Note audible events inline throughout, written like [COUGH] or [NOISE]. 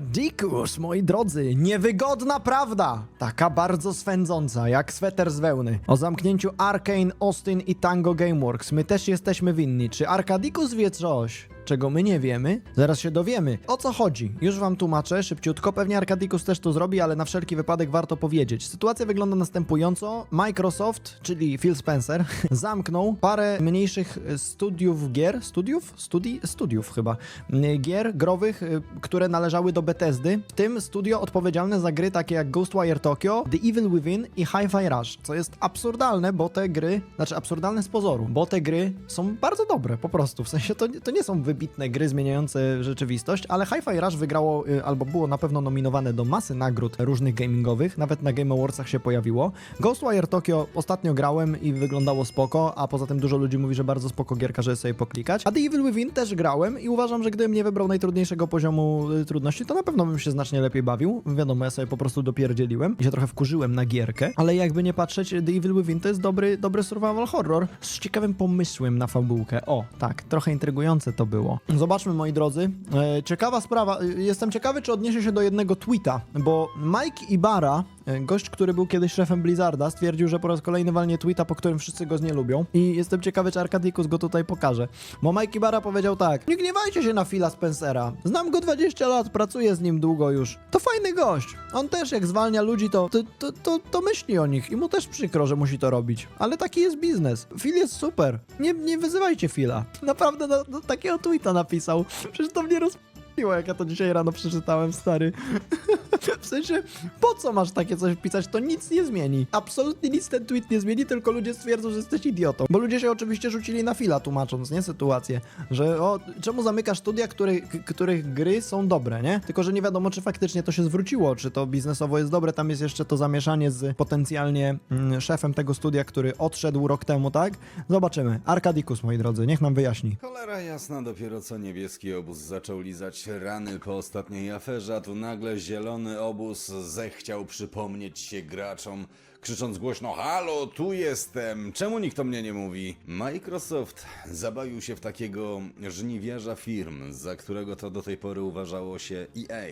Arkadikus, moi drodzy, niewygodna prawda! Taka bardzo swędząca, jak sweter z wełny. O zamknięciu Arkane, Austin i Tango Gameworks. My też jesteśmy winni. Czy Arkadikus wie coś? Czego my nie wiemy? Zaraz się dowiemy. O co chodzi? Już wam tłumaczę szybciutko. Pewnie Arkadikus też to zrobi, ale na wszelki wypadek warto powiedzieć. Sytuacja wygląda następująco. Microsoft, czyli Phil Spencer, [LAUGHS] zamknął parę mniejszych e, studiów gier. Studiów? Studi? Studiów chyba. m, Gier growych, y, które należały do Bethesdy. W tym studio odpowiedzialne za gry takie jak Ghostwire Tokyo, The Evil Within i Hi-Fi Rush. Co jest absurdalne, bo te gry, znaczy absurdalne z pozoru, bo te gry są bardzo dobre po prostu. W sensie to, to nie są wybitne gry zmieniające rzeczywistość, ale Hi-Fi Rush wygrało y, albo było na pewno nominowane do masy nagród różnych gamingowych, nawet na Game Awardsach się pojawiło. Ghostwire Tokyo ostatnio grałem i wyglądało spoko, a poza tym dużo ludzi mówi, że bardzo spoko gierka, żeby sobie poklikać. A The Evil Within też grałem i uważam, że gdybym nie wybrał najtrudniejszego poziomu y, trudności, to na pewno bym się znacznie lepiej bawił. Wiadomo, ja sobie po prostu dopierdzieliłem i się trochę wkurzyłem na gierkę, ale jakby nie patrzeć, The Evil Within to jest dobry, dobry survival horror z ciekawym pomysłem na fabułkę. O, tak, trochę intrygujące to było. Zobaczmy, moi drodzy. E, ciekawa sprawa. E, Jestem ciekawy, czy odniesie się do jednego tweeta, bo Mike Ibarra, e, gość, który był kiedyś szefem Blizzarda, stwierdził, że po raz kolejny walnie tweeta, po którym wszyscy go nie lubią. I jestem ciekawy, czy Arkadikus go tutaj pokaże. Bo Mike Ibarra powiedział tak: Nie gniewajcie się na Phila Spencera. Znam go 20 lat, pracuję z nim długo już. To fajny gość. On też, jak zwalnia ludzi, to, to, to, to, to myśli o nich i mu też przykro, że musi to robić. Ale taki jest biznes. Phil jest super. Nie, nie wyzywajcie Phila. Naprawdę no, no, takiego napisał. Przecież to mnie rozpiło, jak ja to dzisiaj rano przeczytałem, stary. [LAUGHS] [LAUGHS] W sensie, po co masz takie coś wpisać? To nic nie zmieni. Absolutnie nic ten tweet nie zmieni, tylko ludzie stwierdzą, że jesteś idiotą. Bo ludzie się oczywiście rzucili na fila, tłumacząc, nie? Sytuację. Że o, czemu zamykasz studia, których, k- których gry są dobre, nie? Tylko, że nie wiadomo, czy faktycznie to się zwróciło, czy to biznesowo jest dobre. Tam jest jeszcze to zamieszanie z potencjalnie mm, szefem tego studia, który odszedł rok temu, tak? Zobaczymy. Arkadikus, moi drodzy, niech nam wyjaśni. Cholera jasna, dopiero co niebieski obóz zaczął lizać rany po ostatniej aferze, a tu nagle zielony obóz zechciał przypomnieć się graczom, krzycząc głośno Halo, tu jestem! Czemu nikt o mnie nie mówi? Microsoft zabawił się w takiego żniwiarza firm, za którego to do tej pory uważało się EA.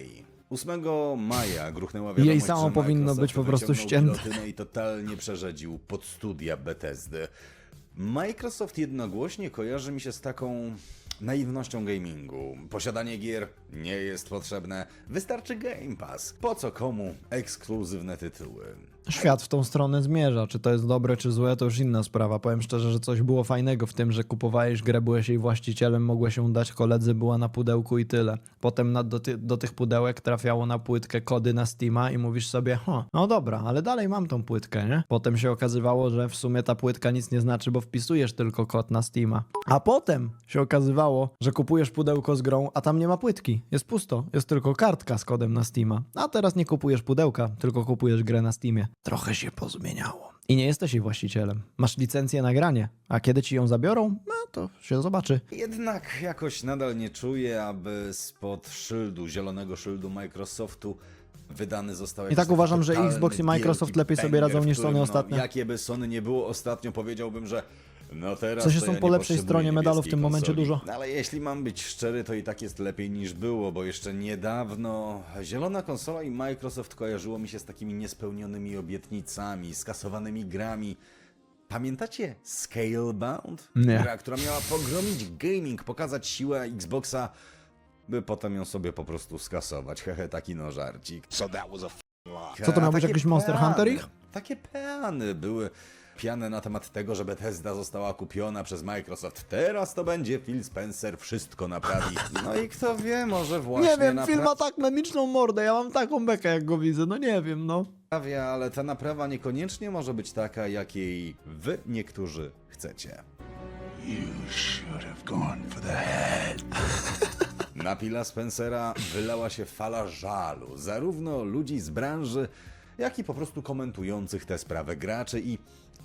8 maja gruchnęła wiadomość, Jej samo że powinno Microsoft być po prostu wyciągnął ścięte. i totalnie przerzedził pod studia Bethesdy. Microsoft jednogłośnie kojarzy mi się z taką naiwnością gamingu. Posiadanie gier nie jest potrzebne, wystarczy Game Pass. Po co komu ekskluzywne tytuły? Świat w tą stronę zmierza. Czy to jest dobre, czy złe, to już inna sprawa. Powiem szczerze, że coś było fajnego w tym, że kupowałeś grę, byłeś jej właścicielem, mogłeś ją dać koledzy, była na pudełku i tyle. Potem na, do, ty, do tych pudełek trafiało na płytkę kody na Steama i mówisz sobie, no dobra, ale dalej mam tą płytkę, nie? Potem się okazywało, że w sumie ta płytka nic nie znaczy, bo wpisujesz tylko kod na Steama. A potem się okazywało, że kupujesz pudełko z grą, a tam nie ma płytki. Jest pusto. Jest tylko kartka z kodem na Steama. A teraz nie kupujesz pudełka, tylko kupujesz grę na Steamie. Trochę się pozmieniało. I nie jesteś jej właścicielem. Masz licencję na granie. A kiedy ci ją zabiorą, no to się zobaczy. Jednak jakoś nadal nie czuję, aby spod szyldu, zielonego szyldu Microsoftu wydany został I tak uważam, że Xbox i Microsoft lepiej sobie radzą niż Sony no, ostatnio. Jakie by Sony nie było ostatnio, powiedziałbym, że no teraz to są ja po nie lepszej potrzebuję stronie medalu w niebieskiej tym momencie dużo. No, Ale jeśli mam być szczery, to i tak jest lepiej niż było, bo jeszcze niedawno zielona konsola i Microsoft kojarzyło mi się z takimi niespełnionymi obietnicami, skasowanymi grami. Pamiętacie Scalebound? Nie. Gra, która miała pogromić gaming, pokazać siłę Xboxa, by potem ją sobie po prostu skasować. [LAUGHS] Hehe, taki no żarcik. So that was a lie. Co to miał być, jakiś Monster Hunter ich? Takie peany były piane na temat tego, że Bethesda została kupiona przez Microsoft. Teraz to będzie Phil Spencer wszystko naprawi. No i kto wie, może właśnie Nie wiem, napra- film ma tak memiczną mordę, ja mam taką bekę, jak go widzę, no nie wiem, no. naprawia, ale ta naprawa niekoniecznie może być taka, jakiej wy niektórzy chcecie. You should have gone for the head. [LAUGHS] Na Phila Spencera wylała się fala żalu, zarówno ludzi z branży, jak i po prostu komentujących tę sprawę graczy i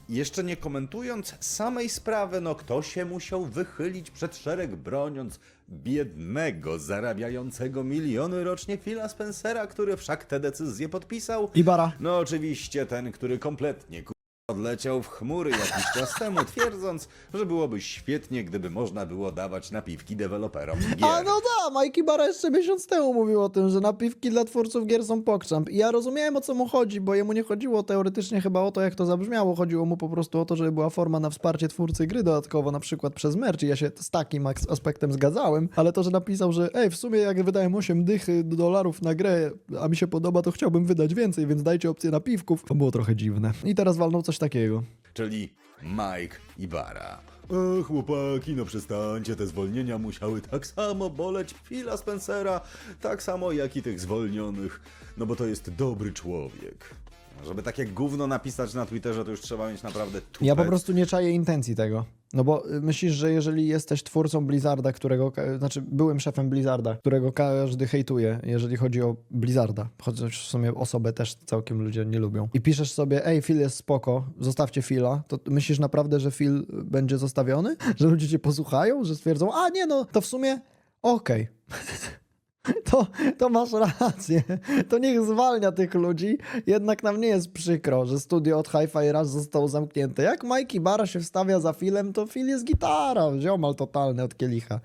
jeszcze nie komentując samej sprawy, no kto się musiał wychylić przed szereg broniąc biednego, zarabiającego miliony rocznie Phila Spencera, który wszak tę decyzję podpisał? Ibara. No oczywiście ten, który kompletnie odleciał w chmury jakiś czas temu, twierdząc, że byłoby świetnie, gdyby można było dawać napiwki deweloperom gier. A no da, Mikey Barra jeszcze miesiąc temu mówił o tym, że napiwki dla twórców gier są pokrzamp. I ja rozumiałem o co mu chodzi, bo jemu nie chodziło teoretycznie chyba o to, jak to zabrzmiało. Chodziło mu po prostu o to, żeby była forma na wsparcie twórcy gry dodatkowo, na przykład przez merch. I ja się z takim aspektem zgadzałem, ale to, że napisał, że ej, w sumie jak wydałem 8 dych dolarów na grę, a mi się podoba, to chciałbym wydać więcej, więc dajcie opcję napiwków. To było trochę dziwne. I teraz walnął coś takiego. Czyli Mike i Bara. E, chłopaki, no przestańcie, te zwolnienia musiały tak samo boleć Phila Spencera, tak samo jak i tych zwolnionych, no bo to jest dobry człowiek. Żeby takie gówno napisać na Twitterze, to już trzeba mieć naprawdę tupet. Ja po prostu nie czaję intencji tego. No bo y, myślisz, że jeżeli jesteś twórcą Blizzarda, którego, znaczy byłym szefem Blizzarda, którego każdy hejtuje, jeżeli chodzi o Blizzarda, chociaż w sumie osobę też całkiem ludzie nie lubią, i piszesz sobie, ej, Phil jest spoko, zostawcie Phila, to myślisz naprawdę, że Phil będzie zostawiony? [LAUGHS] Że ludzie cię posłuchają? Że stwierdzą, a nie no, to w sumie okej. [LAUGHS] [LAUGHS] To, to masz rację. To niech zwalnia tych ludzi. Jednak nam nie jest przykro, że studio od Hi-Fi Rush zostało zamknięte. Jak Mikey Barra się wstawia za filmem, to Phil jest gitara. Ziomal totalny od kielicha.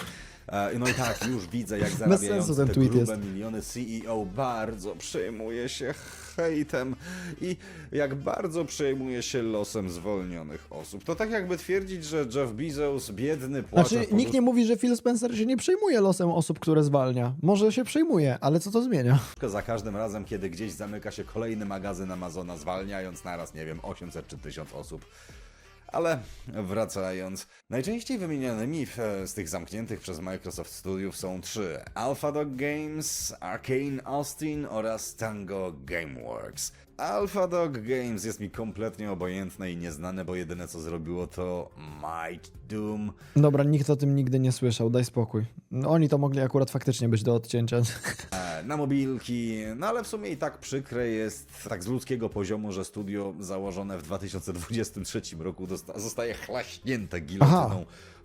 E, No i tak, już widzę, jak sensu zarabiający ten te tweet grube jest. miliony CEO bardzo przejmuje się hejtem i jak bardzo przejmuje się losem zwolnionych osób. To tak jakby twierdzić, że Jeff Bezos, biedny, płacze Znaczy, nikt nie mówi, że Phil Spencer się nie przejmuje losem osób, które zwalnia. Może się przejmuje, ale co to zmienia? Tylko [LAUGHS] za każdym razem, kiedy gdzieś zamyka się kolejny magazyn Amazona, zwalniając naraz, nie wiem, 800 czy 1000 osób. Ale wracając, najczęściej wymienianymi w, z tych zamkniętych przez Microsoft Studiów są trzy: AlphaDog Games, Arcane Austin oraz Tango Gameworks. AlphaDog Games jest mi kompletnie obojętne i nieznane, bo jedyne co zrobiło to Might Doom. Dobra, nikt o tym nigdy nie słyszał, daj spokój. No, oni to mogli akurat faktycznie być do odcięcia. E, na mobilki, no ale w sumie i tak przykre jest tak z ludzkiego poziomu, że studio założone w 2023 roku dosta- zostaje chlaśnięte gilotyną Aha.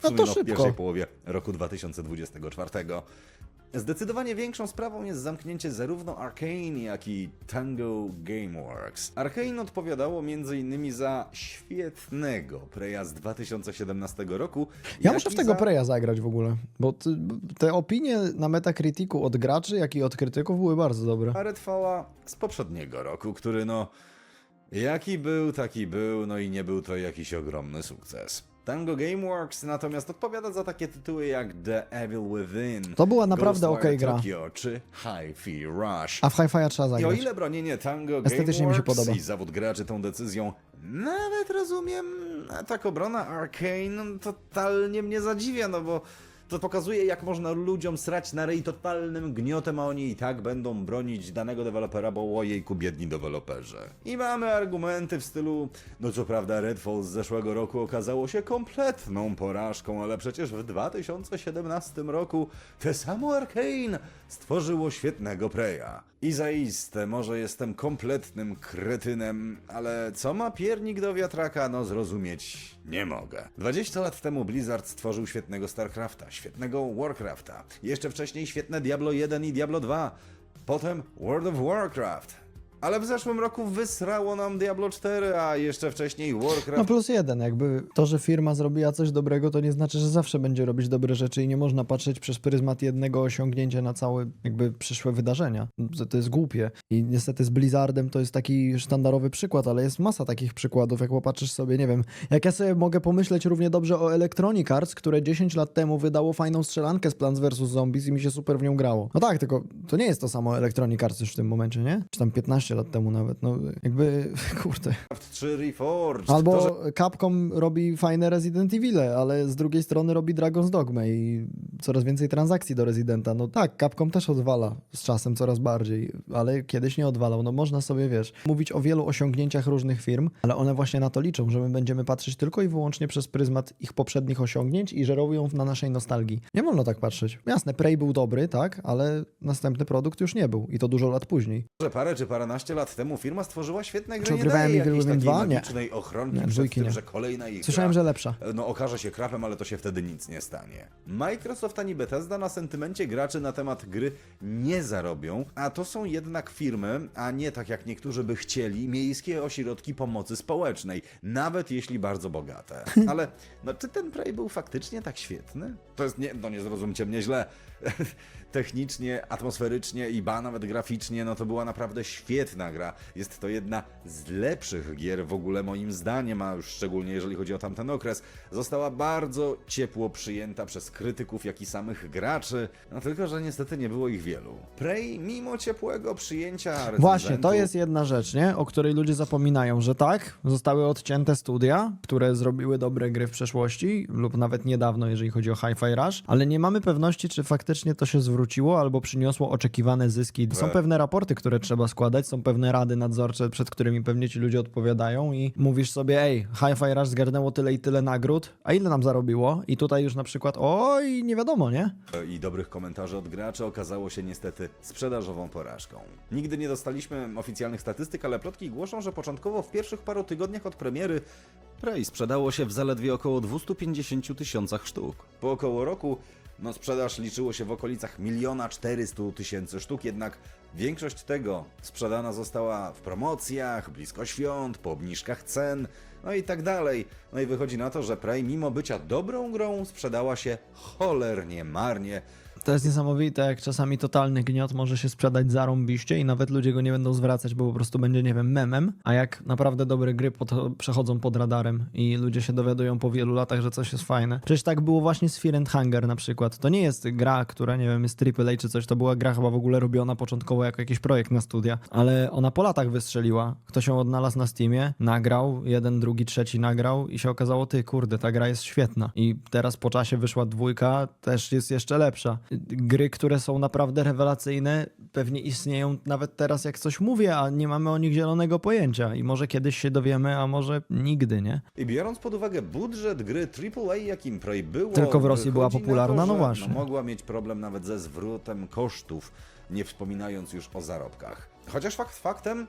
W No to no, w szybko. pierwszej połowie roku 2024. Zdecydowanie większą sprawą jest zamknięcie zarówno Arkane, jak i Tango Gameworks. Arkane odpowiadało m.in. za świetnego Preya z 2017 roku. Ja muszę w tego za... Preya zagrać w ogóle, bo te opinie na Metacriticu od graczy, jak i od krytyków były bardzo dobre. parę trwała z poprzedniego roku, który no. Jaki był, taki był, no i nie był to jakiś ogromny sukces. Tango Gameworks natomiast odpowiada za takie tytuły jak The Evil Within, To była naprawdę okej gra. Tokyo czy Hi-Fi Rush. A w Hi-Fi'a trzeba I o zagrać. ile bronienie Tango Estetycznie mi się Gameworks podoba. i zawód graczy tą decyzją nawet rozumiem, tak obrona Arcane totalnie mnie zadziwia, no bo to pokazuje jak można ludziom srać na ryj totalnym gniotem, a oni i tak będą bronić danego dewelopera, bo ojejku biedni deweloperzy. I mamy argumenty w stylu, no co prawda Redfall z zeszłego roku okazało się kompletną porażką, ale przecież w 2017 roku te samo Arcane stworzyło świetnego Preya. I zaiste, może jestem kompletnym kretynem, ale co ma piernik do wiatraka, no zrozumieć nie mogę. 20 lat temu Blizzard stworzył świetnego StarCrafta, świetnego Warcrafta, jeszcze wcześniej świetne Diablo 1 i Diablo 2, potem World of Warcraft. Ale w zeszłym roku wysrało nam Diablo 4, a jeszcze wcześniej Warcraft No plus jeden, jakby to, że firma zrobiła coś dobrego, to nie znaczy, że zawsze będzie robić dobre rzeczy i nie można patrzeć przez pryzmat jednego osiągnięcia na całe jakby przyszłe wydarzenia. To, jest głupie. I niestety z Blizzardem to jest taki sztandarowy przykład, ale jest masa takich przykładów, jak popatrzysz sobie, nie wiem, jak ja sobie mogę pomyśleć równie dobrze o Electronic Arts, które 10 lat temu wydało fajną strzelankę z Plants vs. Zombies i mi się super w nią grało. No tak, tylko to nie jest to samo Electronic Arts już w tym momencie, nie? Czy tam 15 lat temu nawet, no jakby, [LAUGHS] kurde. 3 Reforged. Albo To, że Capcom robi fajne Resident Evil, ale z drugiej strony robi Dragon's Dogma i coraz więcej transakcji do Residenta. No tak, Capcom też odwala z czasem coraz bardziej, ale kiedyś nie odwalał. No można sobie, wiesz, mówić o wielu osiągnięciach różnych firm, ale one właśnie na to liczą, że my będziemy patrzeć tylko i wyłącznie przez pryzmat ich poprzednich osiągnięć i żerują na naszej nostalgii. Nie wolno tak patrzeć. Jasne, Prey był dobry, tak, ale następny produkt już nie był i to dużo lat później. że parę czy paręnaście lat temu firma stworzyła świetne gry, Czy nie odgrywałem daje Evil Within takiej 2? Nie. ochronki Nie, przed tym, nie. że kolejna ich Słyszałem, że lepsza. no okaże się krapem, ale to się wtedy nic nie stanie. Microsoft Microsoft ani Bethesda na sentymencie graczy na temat gry nie zarobią, a to są jednak firmy, a nie tak jak niektórzy by chcieli, miejskie ośrodki pomocy społecznej, nawet jeśli bardzo bogate. [LAUGHS] Ale no, czy ten Prey był faktycznie tak świetny? To jest, nie, no nie zrozumcie mnie źle, [LAUGHS] technicznie, atmosferycznie i ba nawet graficznie, no to była naprawdę świetna gra. Jest to jedna z lepszych gier w ogóle moim zdaniem, a już szczególnie jeżeli chodzi o tamten okres. Została bardzo ciepło przyjęta przez krytyków, jak i samych graczy, no tylko, że niestety nie było ich wielu. Prey, mimo ciepłego przyjęcia recenzentów... Właśnie, to jest jedna rzecz, nie? O której ludzie zapominają, że tak, zostały odcięte studia, które zrobiły dobre gry w przeszłości, lub nawet niedawno, jeżeli chodzi o Hi-Fi Rush, ale nie mamy pewności, czy faktycznie to się zwróciło albo przyniosło oczekiwane zyski. Są Tak. pewne raporty, które trzeba składać, są pewne rady nadzorcze, przed którymi pewnie ci ludzie odpowiadają i mówisz sobie, ej, Hi-Fi Rush zgarnęło tyle i tyle nagród, a ile nam zarobiło? I tutaj już na przykład, oj, nie wiadomo, nie? i dobrych komentarzy od graczy okazało się niestety sprzedażową porażką. Nigdy nie dostaliśmy oficjalnych statystyk, ale plotki głoszą, że początkowo w pierwszych paru tygodniach od premiery Prey sprzedało się w zaledwie około 250 tysiącach sztuk. Po około roku no sprzedaż liczyło się w okolicach 1 400 tysięcy sztuk, jednak większość tego sprzedana została w promocjach, blisko świąt, po obniżkach cen, no i tak dalej. No i wychodzi na to, że Prey mimo bycia dobrą grą sprzedała się cholernie marnie. To jest niesamowite, jak czasami totalny gniot może się sprzedać zarąbiście i nawet ludzie go nie będą zwracać, bo po prostu będzie, nie wiem, memem, a jak naprawdę dobre gry pod, przechodzą pod radarem i ludzie się dowiadują po wielu latach, że coś jest fajne. Przecież tak było właśnie z Fear and Hunger na przykład. To nie jest gra, która, nie wiem, jest AAA czy coś, to była gra chyba w ogóle robiona początkowo jako jakiś projekt na studia, ale ona po latach wystrzeliła. Ktoś ją odnalazł na Steamie, nagrał, jeden, drugi, trzeci nagrał i się okazało, ty, kurde, ta gra jest świetna. I teraz po czasie wyszła dwójka, też jest jeszcze lepsza. Gry, które są naprawdę rewelacyjne, pewnie istnieją nawet teraz, jak coś mówię, a nie mamy o nich zielonego pojęcia. I może kiedyś się dowiemy, a może nigdy, nie? I biorąc pod uwagę budżet gry AAA, jakim Prey było, Tylko w Rosji była popularna, na to, no że, właśnie. mogła mieć problem nawet ze zwrotem kosztów, nie wspominając już o zarobkach. Chociaż fakt faktem,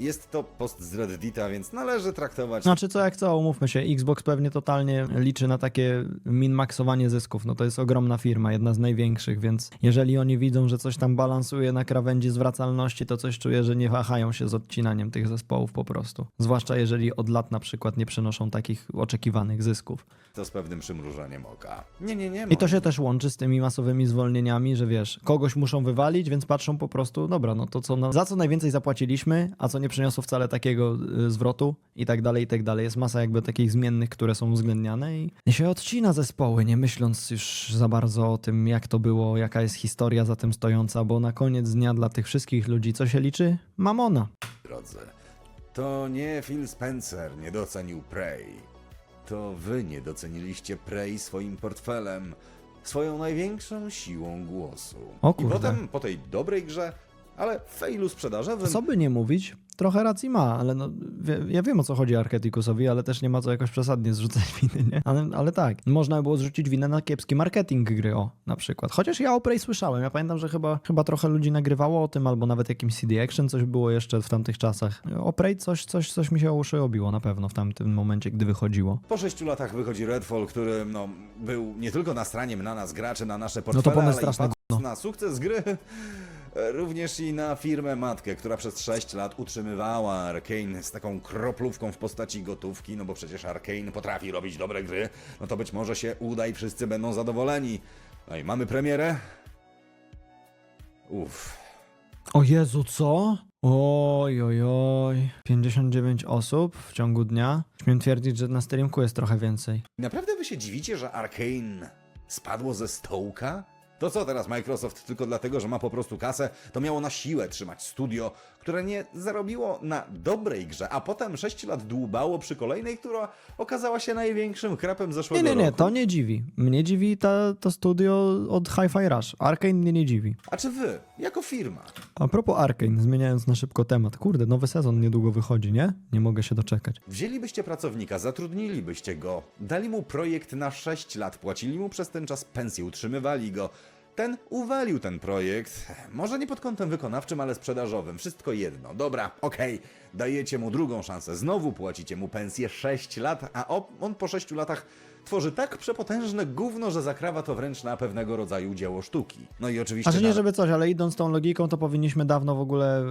jest to post z Reddita, więc należy traktować Znaczy co jak co, umówmy się, Xbox pewnie totalnie liczy na takie min-maksowanie zysków. No to jest ogromna firma, jedna z największych, więc jeżeli oni widzą, że coś tam balansuje na krawędzi zwracalności, to coś czuję, że nie wahają się z odcinaniem tych zespołów po prostu. Zwłaszcza jeżeli od lat na przykład nie przynoszą takich oczekiwanych zysków. to z pewnym przymrużeniem oka. Nie, nie, nie. I to się też łączy z tymi masowymi zwolnieniami, że wiesz, kogoś muszą wywalić, więc patrzą po prostu, dobra, no to co, na, za co najwięcej zapłaciliśmy, a co nie przyniosło wcale takiego y, zwrotu i tak dalej, i tak dalej. Jest masa jakby takich zmiennych, które są uwzględniane i i się odcina zespoły, nie myśląc już za bardzo o tym, jak to było, jaka jest historia za tym stojąca, bo na koniec dnia dla tych wszystkich ludzi, co się liczy? Mamona. drodzy. To nie Phil Spencer nie docenił Prey. To wy nie doceniliście Prey swoim portfelem, swoją największą siłą głosu. O I kurde. potem, po tej dobrej grze, ale failu sprzedażowym, Co by nie mówić, trochę racji ma, ale no, wie, ja wiem o co chodzi Arketikusowi, ale też nie ma co jakoś przesadnie zrzucać [LAUGHS] winy, nie? Ale, ale tak, można by było zrzucić winę na kiepski marketing gry, o, na przykład. Chociaż ja o Prey słyszałem, ja pamiętam, że chyba, chyba trochę ludzi nagrywało o tym, albo nawet jakimś CD Action coś było jeszcze w tamtych czasach. O Prey coś, coś, coś mi się uszy obiło na pewno w tamtym momencie, gdy wychodziło. Po sześciu latach wychodzi Redfall, który no, był nie tylko nastraniem na nas graczy, na nasze No to portfele, pomysł ale i straszny na sukces gry, również i na firmę matkę, która przez 6 lat utrzymywała Arkane z taką kroplówką w postaci gotówki, no bo przecież Arkane potrafi robić dobre gry, no to być może się uda i wszyscy będą zadowoleni. No i mamy premierę. Uff. O Jezu, co? Oj, oj, oj. 59 osób w ciągu dnia. Śmiem twierdzić, że na streamku jest trochę więcej. Naprawdę wy się dziwicie, że Arkane spadło ze stołka? To co teraz Microsoft tylko dlatego, że ma po prostu kasę, to miało na siłę trzymać studio, które nie zarobiło na dobrej grze, a potem 6 lat dłubało przy kolejnej, która okazała się największym chrapem Nie, zeszłego nie, nie, roku. to nie dziwi. Mnie dziwi ta, to studio od Hi-Fi Rush. Arkane mnie nie dziwi. A czy wy, jako firma, A propos Arkane, zmieniając na szybko temat. Kurde, nowy sezon niedługo wychodzi, nie? Nie mogę się doczekać. wzięlibyście pracownika, zatrudnilibyście go, dali mu projekt na 6 lat, płacili mu przez ten czas pensję, utrzymywali go, ten uwalił ten projekt, może nie pod kątem wykonawczym, ale sprzedażowym, wszystko jedno. Dobra, okej, dajecie mu drugą szansę, znowu płacicie mu pensję 6 lat, a on po 6 latach tworzy tak przepotężne gówno, że zakrawa to wręcz na pewnego rodzaju dzieło sztuki. No i oczywiście... Znaczy nie żeby coś, ale idąc tą logiką, to powinniśmy dawno w ogóle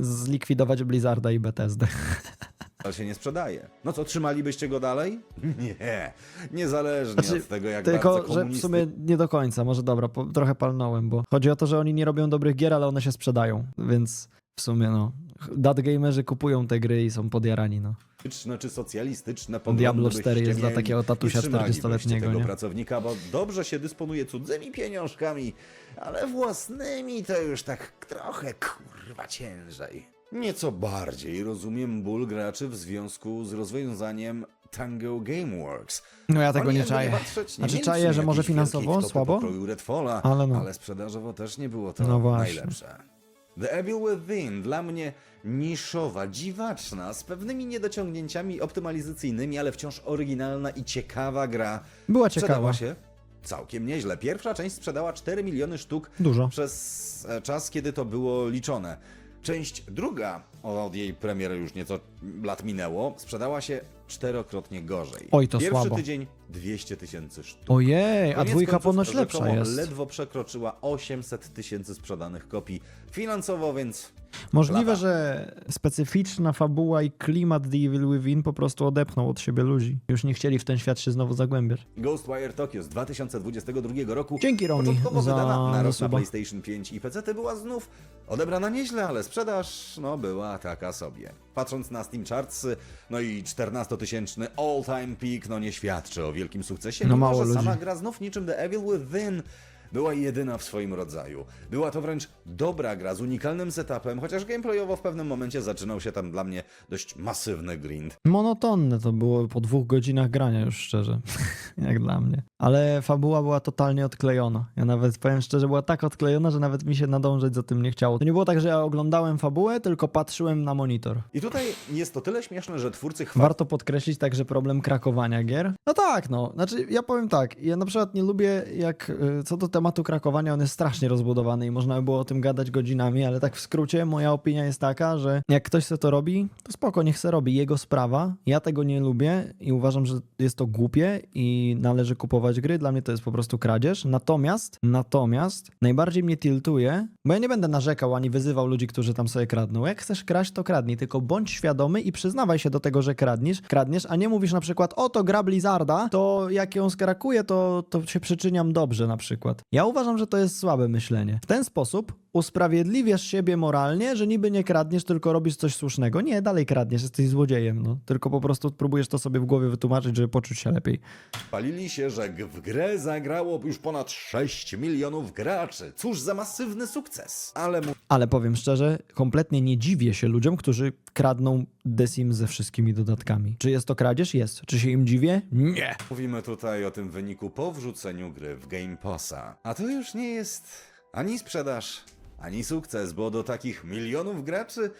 y, zlikwidować Blizzarda i Bethesdę. [LAUGHS] Ale się nie sprzedaje. No co, trzymalibyście go dalej? [LAUGHS] Nie, niezależnie Znaczy, od tego, jak Tylko, bardzo że w komunisty... sumie nie do końca, może dobra, po, trochę palnąłem, bo chodzi o to, że oni nie robią dobrych gier, ale one się sprzedają, więc w sumie no, datgamerzy kupują te gry i są podjarani, no. Polityczne czy socjalistyczne Diablo poglądy 4 jest dla mieli takiego tatusia i trzymalibyście 40-letniego, tego nie? pracownika, bo dobrze się dysponuje cudzymi pieniążkami, ale własnymi to już tak trochę kurwa ciężej. Nieco bardziej rozumiem ból graczy w związku z rozwiązaniem Tango Gameworks. No ja tego Oni nie jakby czaję. patrzeć, Znaczy mieli w czaję, sumie że może finansowo słabo, pokroju Redfalla, ale no. ale sprzedażowo też nie było to No właśnie. najlepsze. The Evil Within dla mnie niszowa, dziwaczna, z pewnymi niedociągnięciami optymalizacyjnymi, ale wciąż oryginalna i ciekawa gra. Była Sprzedała ciekawa. się całkiem nieźle. Pierwsza część sprzedała 4 miliony sztuk Dużo. przez e, czas, kiedy to było liczone. Część druga, od jej premiery już nieco lat minęło, sprzedała się czterokrotnie gorzej. Oj, to Pierwszy słabo. tydzień 200 tysięcy sztuk. Ojej, a Koniec dwójka końców ponoć rzekomo lepsza jest. ledwo przekroczyła 800 tysięcy sprzedanych kopii finansowo, więc Możliwe, Lata. że specyficzna fabuła i klimat The Evil Within po prostu odepnął od siebie ludzi. Już nie chcieli w ten świat się znowu zagłębiać. Ghostwire Tokyo z 2022 roku. Dzięki, Romi, Początkowo za wydana na rok na suba. PlayStation 5 i PC była znów odebrana nieźle, ale sprzedaż no była taka sobie. Patrząc na Steam Charts, no i 14-tysięczny all-time peak no nie świadczy o wielkim sukcesie, No mało ludzi. sama gra znów niczym The Evil Within była jedyna w swoim rodzaju. Była to wręcz dobra gra z unikalnym setupem, chociaż gameplayowo w pewnym momencie zaczynał się tam dla mnie dość masywny grind. Monotonne to było po dwóch godzinach grania już szczerze, [LAUGHS] jak dla mnie. Ale fabuła była totalnie odklejona. Ja nawet powiem szczerze, była tak odklejona, że nawet mi się nadążać za tym nie chciało. To nie było tak, że ja oglądałem fabułę, tylko patrzyłem na monitor. I tutaj jest to tyle śmieszne, że twórcy chwalą Warto podkreślić także problem krakowania gier. No tak, no. Znaczy, ja powiem tak, ja na przykład nie lubię, jak y, co do tematu krakowania, on jest strasznie rozbudowany i można by było o tym gadać godzinami, ale tak w skrócie moja opinia jest taka, że jak ktoś se to robi, to spoko, niech se robi, jego sprawa. Ja tego nie lubię i uważam, że jest to głupie i należy kupować gry. Dla mnie to jest po prostu kradzież. Natomiast, natomiast najbardziej mnie tiltuje, bo ja nie będę narzekał ani wyzywał ludzi, którzy tam sobie kradną. Jak chcesz kraść, to kradnij, tylko bądź świadomy i przyznawaj się do tego, że kradniesz, kradniesz, a nie mówisz na przykład, o to gra Blizzarda, to jak ją skrakuje, to, to się przyczyniam dobrze na przykład. Ja uważam, że to jest słabe myślenie. W ten sposób usprawiedliwiasz siebie moralnie, że niby nie kradniesz, tylko robisz coś słusznego. Nie, dalej kradniesz, jesteś złodziejem, no. Tylko po prostu próbujesz to sobie w głowie wytłumaczyć, żeby poczuć się lepiej. Chwalili się, że w grę zagrało już ponad 6 milionów graczy. Cóż za masywny sukces. Ale Ale powiem szczerze, kompletnie nie dziwię się ludziom, którzy kradną The Sims ze wszystkimi dodatkami. Czy jest to kradzież? Jest. Czy się im dziwię? Nie. mówimy tutaj o tym wyniku po wrzuceniu gry w Game Passa. A to już nie jest ani sprzedaż, ani sukces, bo do takich milionów graczy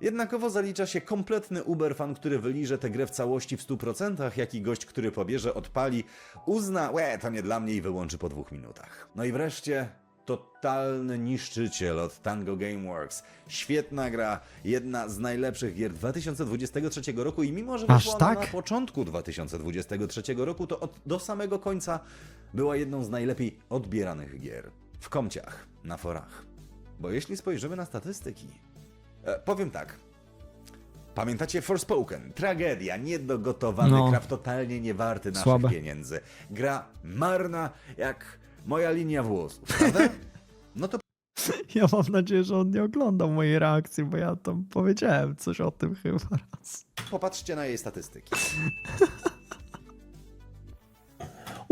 jednakowo zalicza się kompletny Uberfan, który wyliże tę grę w całości w 100%, jak i gość, który pobierze, odpali, uzna, łe, to nie dla mnie i wyłączy po dwóch minutach. No i wreszcie totalny niszczyciel od Tango Gameworks. Świetna gra, jedna z najlepszych gier 2023 roku i mimo, że Aż wyszła tak? na początku 2023 roku, to od, do samego końca była jedną z najlepiej odbieranych gier. W komciach, na forach. Bo jeśli spojrzymy na statystyki, e, powiem tak. Pamiętacie Forspoken? Tragedia, niedogotowany No. totalnie niewarty naszych Słabe. pieniędzy. Gra marna jak moja linia włosów, prawda? [LAUGHS] No to Ja mam nadzieję, że on nie oglądał mojej reakcji, bo ja tam powiedziałem coś o tym chyba raz. popatrzcie na jej statystyki. [LAUGHS]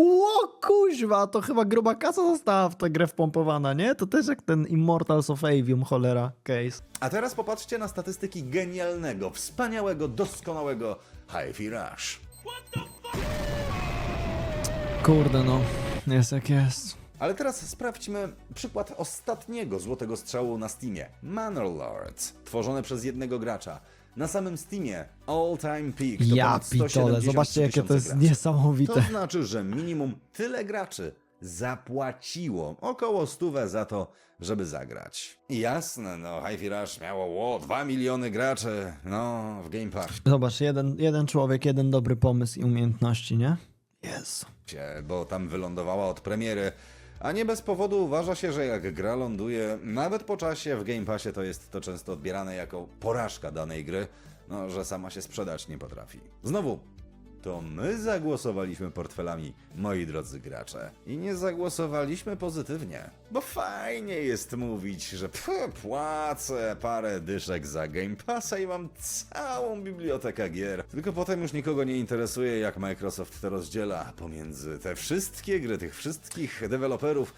Ło, kuźwa, to chyba gruba kasa została w tę grę wpompowana, nie? To też jak ten Immortals of Avium, cholera, case. A teraz popatrzcie na statystyki genialnego, wspaniałego, doskonałego Hi-Fi Rush. Kurde no, jest jak jest. Ale teraz sprawdźmy przykład ostatniego złotego strzału na Steamie. Manor Lords, tworzone przez jednego gracza. Na samym Steamie All Time Peak to Ja ponad 170 pitole, zobaczcie jakie to jest graczy. niesamowite. To znaczy, że minimum tyle graczy zapłaciło około stówę za to, żeby zagrać. Jasne, no Hi-Fi Rush miało ło, 2 miliony graczy, no w Game Pass. Zobacz, jeden, jeden człowiek, jeden dobry pomysł i umiejętności, nie? Jezu. bo tam wylądowała od premiery. A nie bez powodu uważa się, że jak gra ląduje, nawet po czasie w Game Passie, to jest to często odbierane jako porażka danej gry, no, że sama się sprzedać nie potrafi. Znowu, to my zagłosowaliśmy portfelami, moi drodzy gracze. I nie zagłosowaliśmy pozytywnie. Bo fajnie jest mówić, że płacę parę dyszek za Game Passa i mam całą bibliotekę gier. Tylko potem już nikogo nie interesuje, jak Microsoft to rozdziela pomiędzy te wszystkie gry, tych wszystkich deweloperów,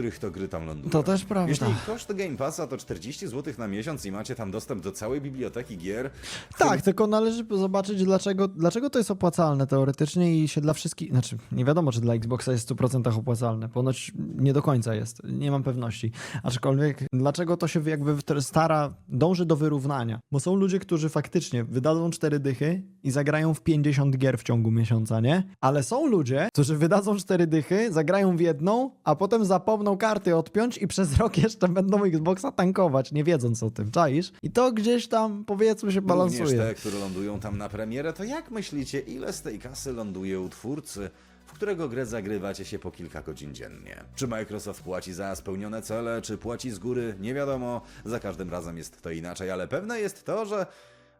których to gry tam lądują. To też prawda. Jeśli koszt Game Passa to 40 zł na miesiąc i macie tam dostęp do całej biblioteki gier, Tak, tylko należy zobaczyć, dlaczego, dlaczego to jest opłacalne teoretycznie i się dla wszystkich. Znaczy, nie wiadomo, czy dla Xboxa jest w 100% opłacalne. Ponoć nie do końca jest, nie mam pewności. Aczkolwiek, dlaczego to się jakby stara, dąży do wyrównania? Bo są ludzie, którzy faktycznie wydadzą 4 dychy i zagrają w 50 gier w ciągu miesiąca, nie? Ale są ludzie, którzy wydadzą 4 dychy, zagrają w jedną, a potem zapomną karty odpiąć i przez rok jeszcze będą Xboxa tankować, nie wiedząc o tym, czaisz? I to gdzieś tam, powiedzmy, się Również balansuje. te, które lądują tam na premierę, to jak myślicie, ile z tej kasy ląduje u twórcy, w którego grę zagrywacie się po kilka godzin dziennie? Czy Microsoft płaci za spełnione cele, czy płaci z góry? Nie wiadomo, za każdym razem jest to inaczej, ale pewne jest to, że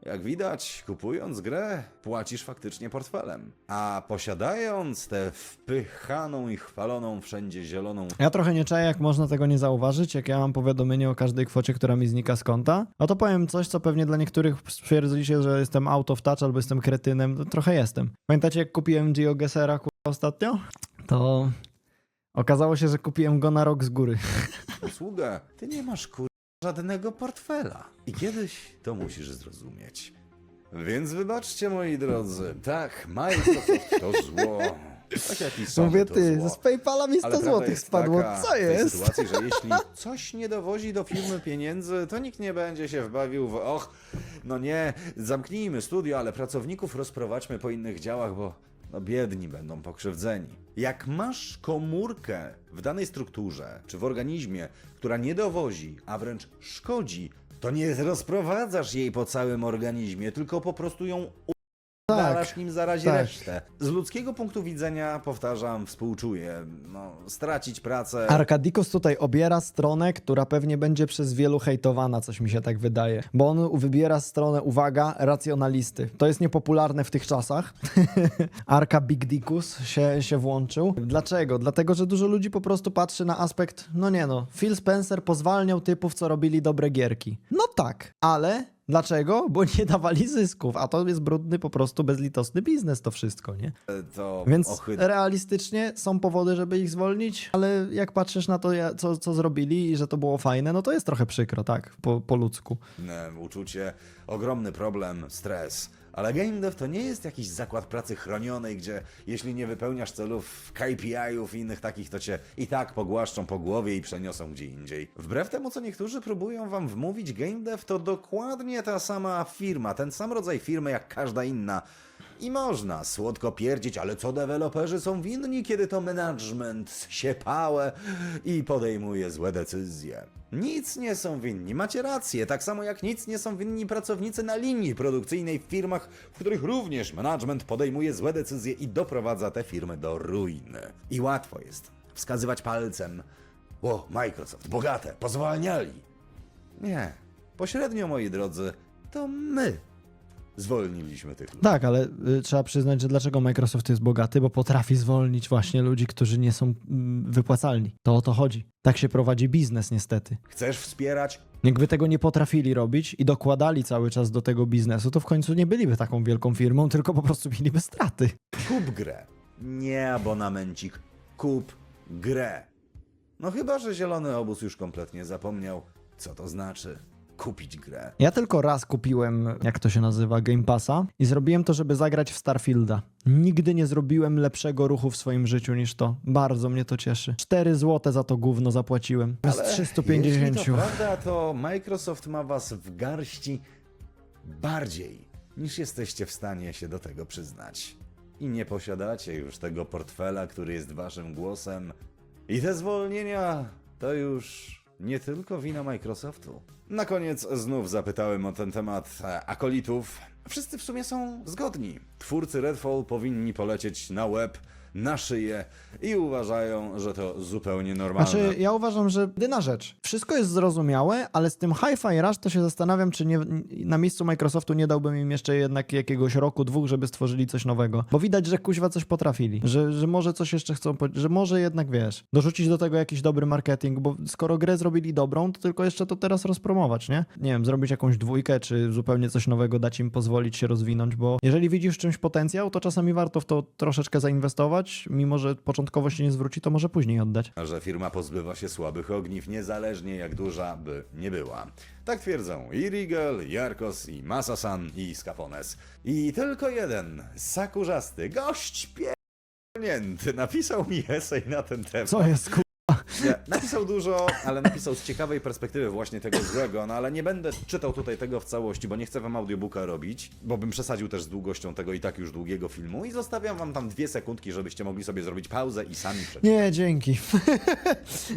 jak widać, kupując grę, płacisz faktycznie portfelem. A posiadając tę wpychaną i chwaloną wszędzie zieloną Ja trochę nie czaję, jak można tego nie zauważyć, jak ja mam powiadomienie o każdej kwocie, która mi znika z konta. No to powiem coś, co pewnie dla niektórych stwierdzicie, że jestem out of touch albo jestem kretynem. To trochę jestem. Pamiętacie, jak kupiłem GeoGesera kurwa, ostatnio? To okazało się, że kupiłem go na rok z góry. usługę, ty nie masz kur... żadnego portfela. I kiedyś to musisz zrozumieć. Więc wybaczcie, moi drodzy. Tak, Microsoft to zło. Tak jak i Sony Mówię, to ty, zło. z PayPala mi 100 Ale prawda złotych jest spadło. taka Co w tej jest? sytuacji, że jeśli coś nie dowozi do firmy pieniędzy, to nikt nie będzie się wbawił w och, no nie, zamknijmy studio, ale pracowników rozprowadźmy po innych działach, bo no biedni będą pokrzywdzeni. Jak masz komórkę w danej strukturze, czy w organizmie, która nie dowozi, a wręcz szkodzi, to nie rozprowadzasz jej po całym organizmie, tylko po prostu ją Dalasz nim zarazi tak. resztę. Z ludzkiego punktu widzenia, powtarzam, współczuję. No, stracić pracę. Arkadikus tutaj obiera stronę, która pewnie będzie przez wielu hejtowana, coś mi się tak wydaje. Bo on wybiera stronę, uwaga, racjonalisty. To jest niepopularne w tych czasach. [LAUGHS] Arka Big Dickus się, się włączył. Dlaczego? Dlatego, że dużo ludzi po prostu patrzy na aspekt, no nie no, Phil Spencer pozwalniał typów, co robili dobre gierki. No tak, ale Dlaczego? Bo nie dawali zysków, a to jest brudny, po prostu bezlitosny biznes to wszystko, nie? to Więc ohydne. realistycznie są powody, żeby ich zwolnić, ale jak patrzysz na to, co, co zrobili i że to było fajne, no to jest trochę przykro, tak, po, po ludzku. e, uczucie, ogromny problem, stres. Ale game dev to nie jest jakiś zakład pracy chronionej, gdzie jeśli nie wypełniasz celów KPI-ów i innych takich, to cię i tak pogłaszczą po głowie i przeniosą gdzie indziej. Wbrew temu, co niektórzy próbują wam wmówić, game dev to dokładnie ta sama firma, ten sam rodzaj firmy jak każda inna. I można słodko pierdzić, ale co deweloperzy są winni, kiedy to management się pałe i podejmuje złe decyzje. Nic nie są winni, macie rację, tak samo jak nic nie są winni pracownicy na linii produkcyjnej w firmach, w których również management podejmuje złe decyzje i doprowadza te firmy do ruiny. I łatwo jest wskazywać palcem. O, Microsoft, bogate, pozwalniali. Nie, pośrednio, moi drodzy, to my zwolniliśmy tych ludzi. Tak, ale y, trzeba przyznać, że dlaczego Microsoft jest bogaty, bo potrafi zwolnić właśnie ludzi, którzy nie są mm, wypłacalni. To o to chodzi. Tak się prowadzi biznes niestety. Chcesz wspierać? Jakby tego nie potrafili robić i dokładali cały czas do tego biznesu, to w końcu nie byliby taką wielką firmą, [LAUGHS] tylko po prostu mieliby straty. Kup grę. Nie abonamencik. Kup grę. No chyba, że Zielony Obóz już kompletnie zapomniał, co to znaczy kupić grę. Ja tylko raz kupiłem, jak to się nazywa, Game Passa i zrobiłem to, żeby zagrać w Starfielda. Nigdy nie zrobiłem lepszego ruchu w swoim życiu niż to. Bardzo mnie to cieszy. 4 złote za to gówno zapłaciłem. Z Ale 350. Jeśli to prawda, to Microsoft ma was w garści bardziej niż jesteście w stanie się do tego przyznać. I nie posiadacie już tego portfela, który jest waszym głosem. I te zwolnienia to już nie tylko wina Microsoftu. Na koniec znów zapytałem o ten temat e, akolitów. Wszyscy w sumie są zgodni. Twórcy Redfall powinni polecieć na łeb, na szyję i uważają, że to zupełnie normalne. Znaczy, ja uważam, że jedyna rzecz. Wszystko jest zrozumiałe, ale z tym Hi-Fi Rush to się zastanawiam, czy nie, na miejscu Microsoftu nie dałbym im jeszcze jednak jakiegoś roku, dwóch, żeby stworzyli coś nowego. Bo widać, że kuźwa coś potrafili. Że, że może coś jeszcze chcą, że może jednak, wiesz, dorzucić do tego jakiś dobry marketing, bo skoro grę zrobili dobrą, to tylko jeszcze to teraz rozpromować, nie? Nie wiem, zrobić jakąś dwójkę, czy zupełnie coś nowego, dać im pozwolić się rozwinąć, bo jeżeli widzisz w czymś potencjał, to czasami warto w to troszeczkę zainwestować, mimo że początkowo się nie zwróci, to może później oddać. że firma pozbywa się słabych ogniw, niezależnie jak duża by nie była. Tak twierdzą i Regal, i Arcos, i Masasan, i Scapones. I tylko jeden, sakurzasty, gość pierdolnięty, napisał mi [LAUGHS] esej na ten temat. Co jest, ku... Nie, napisał dużo, ale napisał z ciekawej perspektywy właśnie tego złego, no ale nie będę czytał tutaj tego w całości, bo nie chcę wam audiobooka robić, bo bym przesadził też z długością tego i tak już długiego filmu i zostawiam wam tam dwie sekundki, żebyście mogli sobie zrobić pauzę i sami przeczytać. Nie, dzięki. [LAUGHS]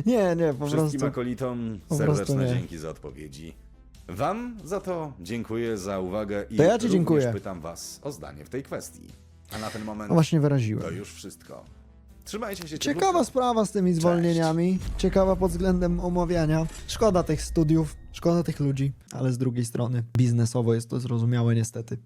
nie, nie, po Wszystkim prostu. akolitom po prostu serdeczne nie. dzięki za odpowiedzi. Wam za to dziękuję za uwagę i To ja ci również dziękuję. pytam was o zdanie w tej kwestii. A na ten moment No właśnie to wyraziłem. już wszystko. Trzymajcie się Ciekawa cieplutko. sprawa z tymi zwolnieniami. Ciekawa pod względem omawiania. Szkoda tych studiów, szkoda tych ludzi, ale z drugiej strony biznesowo jest to zrozumiałe niestety.